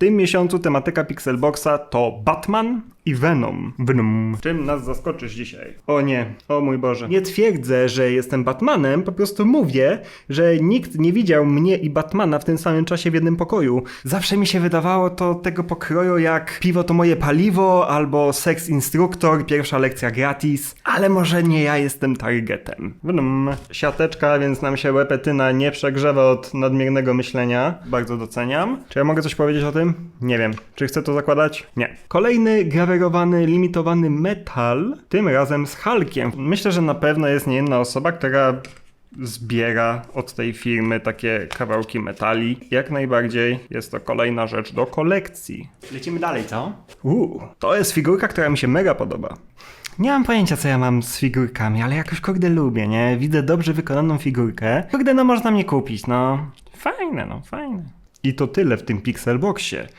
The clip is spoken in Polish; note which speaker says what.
Speaker 1: tym miesiącu tematyka Pixelboxa to Batman i Venom. Venom. Czym nas zaskoczysz dzisiaj? O nie, o mój Boże. Nie twierdzę, że jestem Batmanem, po prostu mówię, że nikt nie widział mnie i Batmana w tym samym czasie w jednym pokoju. Zawsze mi się wydawało to tego pokroju jak piwo to moje paliwo, albo seks instruktor, pierwsza lekcja gratis, ale może nie ja jestem targetem. Venom. Siateczka, więc nam się łepetyna nie przegrzewa od nadmiernego myślenia. Bardzo doceniam. Czy ja mogę coś powiedzieć o tym? Nie wiem. Czy chcę to zakładać? Nie. Kolejny grawerowany, limitowany metal, tym razem z Hulkiem. Myślę, że na pewno jest nie jedna osoba, która zbiera od tej firmy takie kawałki metali. Jak najbardziej jest to kolejna rzecz do kolekcji. Lecimy dalej, co? Uuu, to jest figurka, która mi się mega podoba. Nie mam pojęcia, co ja mam z figurkami, ale jakoś kurde lubię, nie? Widzę dobrze wykonaną figurkę. Kurde, no można mnie kupić, no. Fajne, no, fajne. I to tyle w tym Pixelboxie.